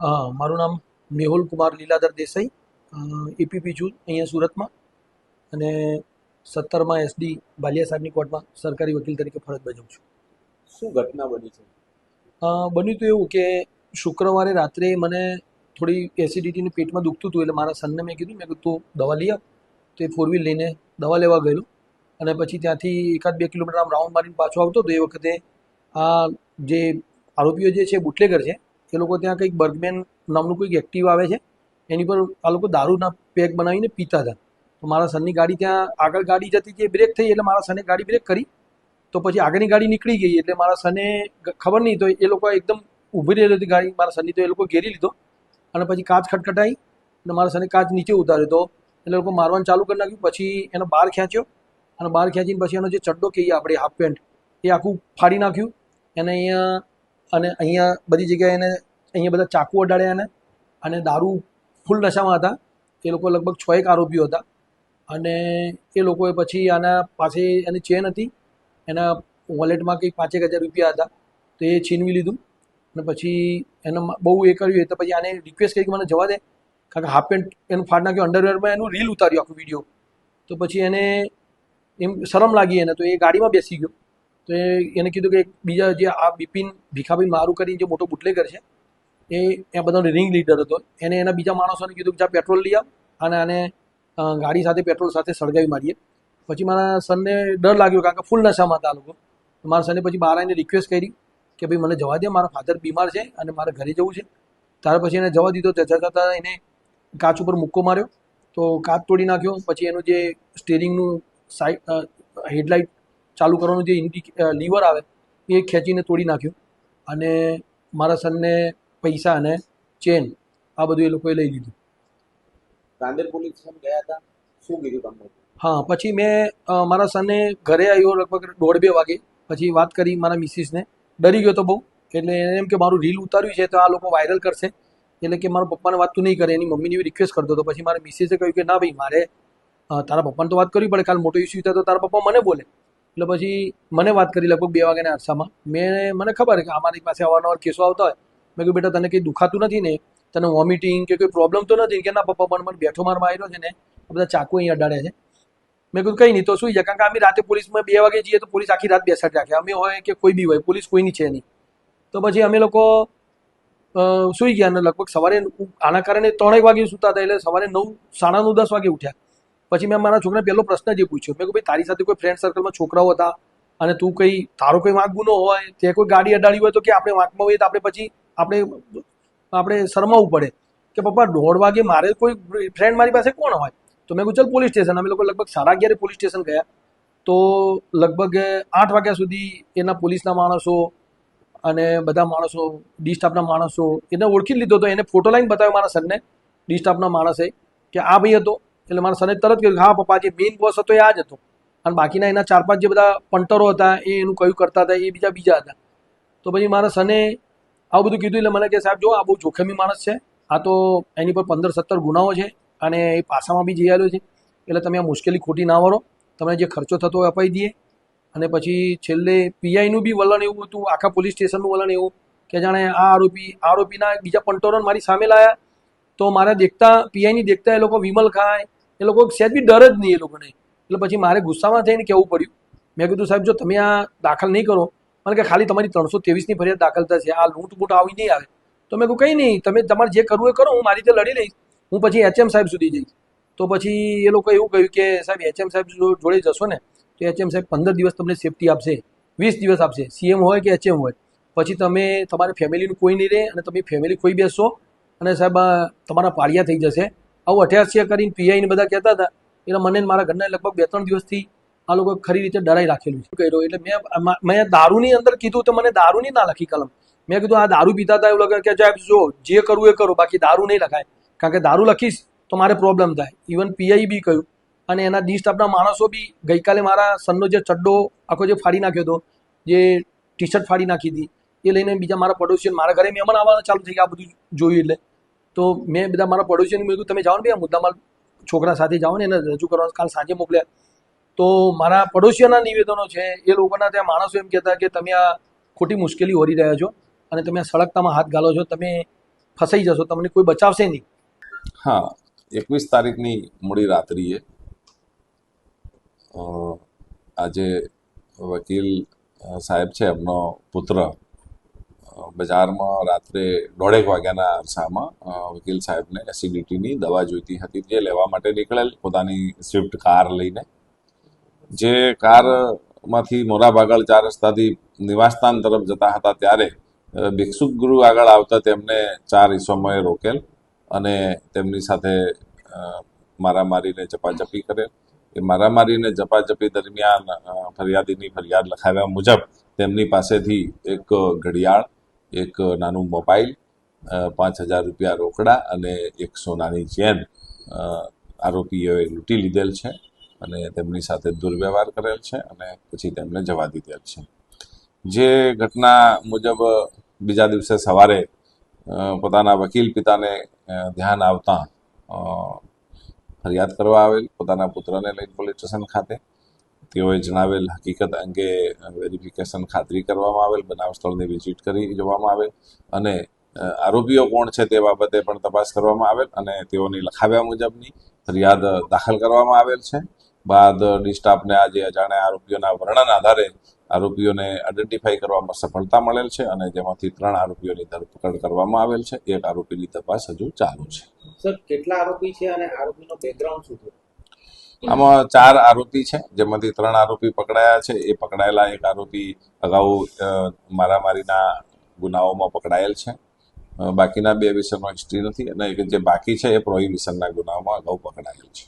હા મારું નામ મેહુલ કુમાર લીલાધર દેસાઈ. એપીપી જૂથ અહીંયા સુરતમાં. અને સત્તરમાં એસડી બાલિયા સાહેબની કોર્ટમાં સરકારી વકીલ તરીકે ફરજ બજાવું છું. શું ઘટના બની છે? બન્યું તો એવું કે શુક્રવારે રાત્રે મને થોડી એસિડિટીની પેટમાં દુખતું હતું એટલે મારા સનને મેં કીધું મેં કીધું તું દવા લઈ આવ. તો એ ફોર વ્હીલ લઈને દવા લેવા ગયેલું. અને પછી ત્યાંથી એકાદ બે કિલોમીટર આમ રાઉન્ડ મારીને પાછો આવતો તો એ વખતે આ જે આરોપીઓ જે છે બુટલેગર છે એ લોકો ત્યાં કંઈક બર્ગમેન નામનું કોઈક એક્ટિવ આવે છે, એની પર આ લોકો દારૂના પેક બનાવીને પીતા હતા. તો મારા સનની ગાડી ત્યાં આગળ ગાડી જતી હતી બ્રેક થઈ એટલે મારા સને ગાડી બ્રેક કરી. તો પછી આગળની ગાડી નીકળી ગઈ એટલે મારા સને ખબર નહીં તો એ લોકો એકદમ ઊભી રહેલી હતી ગાડી, મારા સનની તો એ લોકો ઘેરી લીધો. અને પછી કાચ ખટખટાઈ અને મારા સને કાચ નીચે ઉતાર્યો તો એટલે લોકો મારવાનું ચાલુ કરી નાખ્યું. પછી એનો બહાર ખેંચ્યો અને બહાર ખેંચીને પછી એનો જે ચડ્ડો કહીએ આપણે હાફ પેન્ટ એ આખું ફાડી નાખ્યું. એને અહીંયા અને અહીંયા બધી જગ્યાએ એને અહીંયા બધા ચાકુ અડાડ્યા અને દારૂ ફૂલ નશામાં હતા. એ લોકો લગભગ છ એક આરોપીઓ હતા. અને એ લોકોએ પછી આના પાસે એની ચેન હતી. એના વોલેટમાં કંઈક પાંચેક હજાર રૂપિયા હતા. તો એ છીનવી લીધું. અને પછી એને બહુ એ કર્યું. તો પછી આને રિક્વેસ્ટ કરી કે મને જવા દે. કારણ કે હાફ પેન્ટ એનું ફાડ નાખ્યું. અંડરવેરમાં એનું રીલ ઉતાર્યું આખું વીડિયો તો પછી એને એમ શરમ લાગી એને. તો એ ગાડીમાં બેસી ગયો. તો એને કીધું કે બીજા જે આ બિપિન ભીખાભાઈ મારું કરીને જે મોટો બુટલેગર છે એ એ બધાનો રિંગ લીડર હતો. એને એના બીજા માણસોને કીધું કે જા પેટ્રોલ લઈ આવ અને આને ગાડી સાથે પેટ્રોલ સાથે સળગાવી મારીએ. પછી મારા સનને ડર લાગ્યો કારણ કે ફૂલ નશામાં હતા લોકો. મારા સને પછી બહાર આવીને રિક્વેસ્ટ કરી કે ભાઈ મને જવા દે, મારા ફાધર બીમાર છે અને મારે ઘરે જવું છે. ત્યાર પછી એને જવા દીધો. જતા જતાં એને કાચ ઉપર મુક્કો માર્યો. તો કાચ તોડી નાખ્યો. પછી એનું જે સ્ટેરિંગનું સાઈડ હેડલાઇટ ચાલુ કરવાનું જે ઇન્ડિક લીવર આવે, એ ખેંચીને તોડી નાખ્યું. અને મારા સનને પૈસા અને ચેન આ બધું એ લોકોએ લઈ લીધું. રાંદેર પોલીસ ગયા હતા? શું કીધું તમને? હા પછી મેં મારા સને ઘરે આવ્યો લગભગ દોઢ બે વાગે. પછી વાત કરી મારા મિસિસને. ડરી ગયો તો બહુ. એટલે એમ કે મારું રીલ ઉતાર્યું છે તો આ લોકો વાયરલ કરશે. એટલે કે મારા પપ્પાને વાત તું નહીં કરે. એની મમ્મીની એવી રિક્વેસ્ટ કરતો હતો. પછી મારા મિસિસે કહ્યું કે ના ભાઈ મારે તારા પપ્પાને તો વાત કરવી પડે. કાલ મોટો ઇસ્યુ થાય તો તારા પપ્પા મને બોલે. એટલે પછી મને વાત કરી લગભગ બે વાગ્યાના અરસામાં. મેં મને ખબર કે અમારી પાસે અવારનવાર કેસો આવતા હોય. મેં કહ્યું બેટા, તને કંઈ દુખાતું નથી ને? તને વોમિટિંગ કે કોઈ પ્રોબ્લેમ તો નથી? કે ના, પપ્પા પણ મને બેઠો મારમાં આવ્યો છે ને? બધા ચાકુ અહીં અડાડ્યા છે. મેં કીધું, કંઈ નહીં, તો શું છે કારણ કે અમે રાતે પોલીસમાં બે વાગે જઈએ તો પોલીસ આખી રાત બેસાડ રાખે. અમે હોય કે કોઈ બી હોય, પોલીસ કોઈની છે નહીં. તો પછી અમે લોકો સુઈ સૂઈ ગયા અને લગભગ સવારે આના કારણે ત્રણેક વાગે સૂતા હતા, એટલે સવારે નવ, સાડા નવ, દસ વાગે ઉઠ્યા. પછી મેં મારા છોકરાને પહેલો પ્રશ્ન જે પૂછ્યો, મેં કહ્યું ભાઈ, તારી સાથે કોઈ ફ્રેન્ડ સર્કલમાં છોકરાઓ હતા? અને તું કંઈ, તારો કોઈ વાંક ગુનો હોય તે કોઈ ગાડી અડાડી હોય તો કે આપણે વાંકમાં હોઈએ તો આપણે પછી આપણે આપણે શરમાવવું પડે કે પપ્પા દોઢ વાગે મારે કોઈ ફ્રેન્ડ મારી પાસે કોણ હોય? તો મેં કહ્યું પોલીસ સ્ટેશન અમે લોકો લગભગ સાડા અગિયારે પોલીસ સ્ટેશન ગયા. તો લગભગ આઠ વાગ્યા સુધી એના પોલીસના માણસો અને બધા માણસો ડી સ્ટાફના માણસો એને ઓળખી લીધો હતો એને ફોટો લાઈન બતાવ્યો મારા સરને. ડી સ્ટાફના માણસે કે આ ભાઈ હતો. એટલે મારા સરને તરત કહ્યું, હા પપ્પા, જે મેઇન બોસ હતો એ આ જ હતો. અને બાકીના એના ચાર પાંચ જે બધા પંટરો હતા, એ એનું કયું કરતા હતા, એ બીજા બીજા હતા. તો પછી મારા સને આવું બધું કીધું એટલે મને કે સાહેબ, જો આ બહુ જોખમી માણસ છે, આ તો એની પર પંદર સત્તર ગુનાઓ છે અને એ પાસામાં બી જઈ આવ્યો છે. એટલે તમે આ મુશ્કેલી ખોટી ના વળો તમને જે ખર્ચો થતો હોય અપાઈ દઈએ. અને પછી છેલ્લે પીઆઈનું બી વલણ એવું હતું, આખા પોલીસ સ્ટેશનનું વલણ એવું કે જાણે આ આરોપી, આરોપીના બીજા પંટોરન મારી સામે લાયા. તો મારે દેખતા, પીઆઈની દેખતા એ લોકો વિમલ ખાય. એ લોકો સહેજ બી ડર જ નહીં એ લોકોને. એટલે પછી મારે ગુસ્સામાં થઈને કહેવું પડ્યું. મેં કીધું, સાહેબ, જો તમે આ દાખલ નહીં કરો મને કે ખાલી તમારી ત્રણસો ત્રેવીસની ફરિયાદ દાખલ થશે આ લૂંટ બૂટ આવી નહીં આવે. તો મેં કહું કંઈ નહીં, તમે તમારે જે કરવું એ કરો, હું મારી રીતે લડી લઈશ. હું પછી એચએમ સાહેબ સુધી જઈશ. તો પછી એ લોકો એવું કહ્યું કે, સાહેબ, એચએમ સાહેબ જોડે જશો ને, તો એચએમ સાહેબ પંદર દિવસ તમને સેફટી આપશે, વીસ દિવસ આપશે. સીએમ હોય કે એચએમ હોય. પછી તમે તમારી ફેમિલીનું કોઈ નહીં રહે અને તમે ફેમિલી ખોઈ બેસશો અને સાહેબ તમારા પાળિયા થઈ જશે. આવું અઠ્યાસી કરીને પીઆઈને બધા કહેતા હતા. એટલે મને મારા ઘરના લગભગ બે ત્રણ દિવસથી આ લોકો ખરી રીતે ડરાઈ રાખેલું છે. કર્યો એટલે મેં મેં દારૂની અંદર કીધું તો મને દારૂની ના લખી કલમ. મેં કીધું, આ દારૂ પીતા હતા એવું લાગે કે સાહેબ જો જે કરવું એ કરો, બાકી દારૂ નહીં લખાય. કારણ કે દારૂ લખીશ તો મારે પ્રોબ્લેમ થાય. ઇવન પીઆઈ બી કહ્યું. અને એના ડી સ્ટાફના માણસો બી ગઈકાલે મારા સનનો જે ચડ્ડો આખો જે ફાડી નાખ્યો હતો, જે ટી શર્ટ ફાડી નાખી હતી, એ લઈને બીજા મારા પડોશીઓ મારા ઘરે મહેમાન આવવાનું ચાલુ થઈ ગયા આ બધું જોયું એટલે. તો મેં બધા મારા પડોશીને કીધું, તમે જાઓ ને ભાઈ આ મુદ્દામાં છોકરા સાથે જાઓ ને એને રજૂ કરવાનું કાલ સાંજે મોકલ્યા. તો મારા પડોશીઓના નિવેદનો છે, એ લોકોના ત્યાં માણસો એમ કહેતા કે તમે આ ખોટી મુશ્કેલી ઓરી રહ્યા છો અને તમે સળગતામાં હાથ ગાલો છો, તમે ફસાઈ જશો, તમને કોઈ બચાવશે નહીં. હા, એકવીસ તારીખની મોડી રાત્રિએ આજે વકીલ સાહેબ છે, એમનો પુત્ર બજારમાં રાત્રે દોઢેક વાગ્યાના અરસામાં વકીલ સાહેબને એસિડિટીની દવા જોઈતી હતી જે લેવા માટે નીકળેલ, પોતાની સ્વિફ્ટ કાર લઈને. જે કારમાંથી મોરા ભાગળ ચાર રસ્તાથી નિવાસસ્થાન તરફ જતા હતા ત્યારે ભિક્ષુક ગુરુ આગળ આવતા તેમને ચાર ઈસમોએ રોકેલ અને તેમની સાથે મારામારીને ચપાચપી કરેલ. એ મારામારીને ઝપાઝપી દરમિયાન ફરિયાદીની ફરિયાદ લખાવ્યા મુજબ તેમની પાસેથી એક ઘડિયાળ, એક નાનું મોબાઈલ પાંચ હજાર રૂપિયા રોકડા અને એક સોનાની ચેન આરોપીઓએ લૂંટી લીધેલ છે. અને તેમની સાથે દુર્વ્યવહાર કરેલ છે અને પછી તેમને જવા દીધેલ છે. જે ઘટના મુજબ બીજા દિવસે સવારે પોતાના વકીલ પિતાને ધ્યાન આવતા ફરિયાદ કરવા આવેલ, પોતાના પુત્રને લઈને પોલીસ સ્ટેશન ખાતે. તેઓએ જણાવેલ હકીકત અંગે વેરિફિકેશન ખાતરી કરવામાં આવેલ, બનાવ સ્થળની વિઝિટ કરી જોવામાં આવેલ અને આરોપીઓ કોણ છે તે બાબતે પણ તપાસ કરવામાં આવેલ અને તેઓની લખાવ્યા મુજબની ફરિયાદ દાખલ કરવામાં આવેલ છે. બાદ ડિસ્ટાફને આજે અજાણ્યા આરોપીઓના વર્ણન આધારે આરોપીઓને આઈડેન્ટિફાઈ કરવામાં સફળતા મળેલ છે અને જેમાંથી ત્રણ આરોપીઓની ધરપકડ કરવામાં આવેલ છે. એક આરોપીની તપાસ હજુ ચાલુ છે. સર કેટલા આરોપી છે અને આરોપીનો બેકગ્રાઉન્ડ શું છે? આમાં ચાર આરોપી છે જેમાંથી ત્રણ આરોપી પકડાયા છે. એ પકડાયેલા એક આરોપી અગાઉ મારામારીના ગુનાઓમાં પકડાયેલ છે. બાકીના બે વિષયનો હિસ્ટ્રી નથી અને જે બાકી છે એ પ્રોહિબિશનના ગુનાઓમાં અગાઉ પકડાયેલ છે.